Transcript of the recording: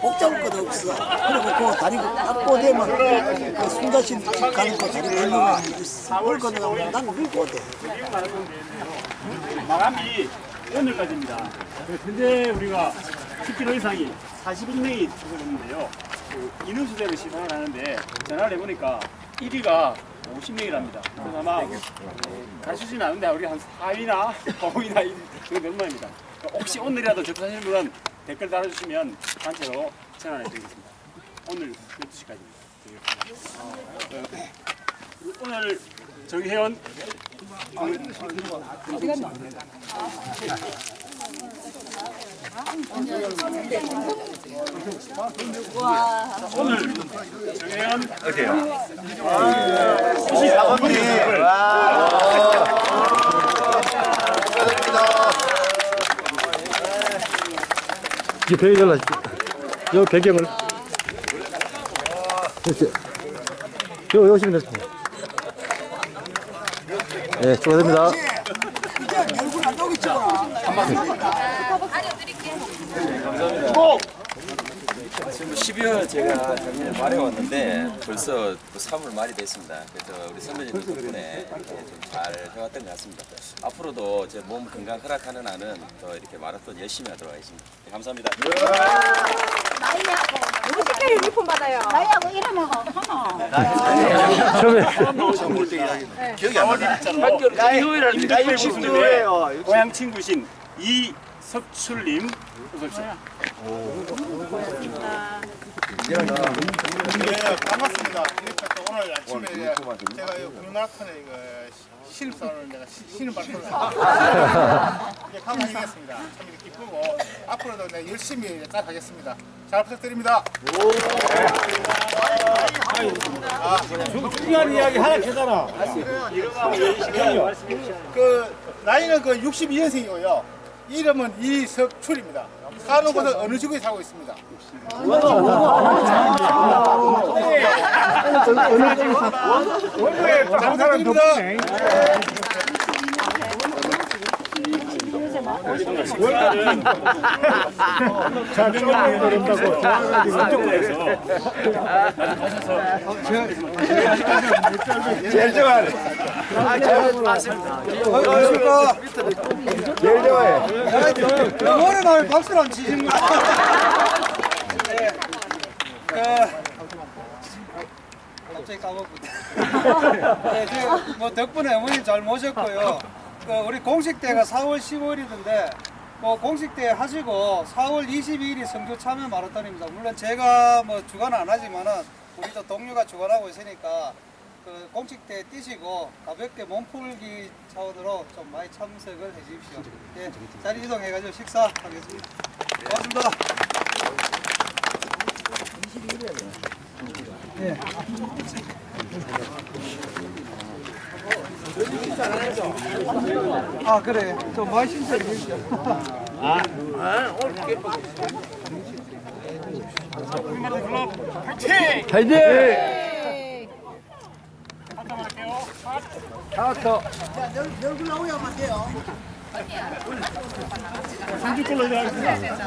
복잡할 것도 없어. 그리고 그 다리 닦고 되면 그 순자신 가는 거 다리 있어. 뭘 건너가면 나는 밀고 돼. 마감이 오늘까지입니다. 현재 우리가 10km 이상이 41명이 참석했는데요. 그 인원수대를 시상을 하는데 전화를 해보니까 1위가 50명이랍니다. 그래서 아마 가시진 않은데 우리 한 4위나 5위나 그 몇만입니다. 혹시 오늘이라도 접수하시는 분은 댓글 달아주시면 단체로 전환해 드리겠습니다. 오늘 12시까지입니다. 오늘 회원 오늘 정혜연 이 배경을 요 배경을. 이렇게 요 요 시면 됐습니다. 네, 축하드립니다. 이제 얼굴 안 나오겠지 지금 12월 제가 작년에 말해 왔는데 벌써 또 3월 말이 됐습니다. 그래서 우리 선배님 덕분에 이렇게 좀잘 해왔던 것 같습니다. 앞으로도 제 몸 건강 허락하는 한은 또 이렇게 마라톤 열심히 하도록 하겠습니다. 네, 감사합니다. 누구 색깔 유니폼 받아요? 나이하고 이름하고 하나. 나이 82예요. 고향 친구신 이석출님 어서 오십시오. 네, 반갑습니다. 이렇게 또 오늘 아침에 제가 이 국민마라톤에 이거 신입사원을 내가 시- 신입 발표를 이렇게 감사드리겠습니다. 참 이렇게 기쁘고 앞으로도 내가 열심히 잘 하겠습니다. 잘 부탁드립니다. 그 나이는 그 62년생이고요. 이름은 이석출입니다. 사는 곳은 어느 지구에 살고 있습니다. 네, 장사는 덕분에. 머리 나면 박수를 안 치시는 거 갑자기 까먹었네. 네, 지금 뭐 덕분에 어머니 잘 모셨고요. 그 우리 공식 대가 4월 15일이던데 뭐 공식 대 하시고 4월 22일이 성주 참여 마라톤입니다. 물론 제가 뭐 주관 안 하지만은 우리 또 동료가 주관하고 있으니까 그 공식대 뛰시고 가볍게 몸풀기 차원으로 좀 많이 참석을 해 주십시오. 예, 자리 이동해가지고 식사하겠습니다. 고맙습니다. 아 그래 좀 많이 신청해 주십시오. 얼굴 나오야 마세요. 상주골로 들어가겠습니다.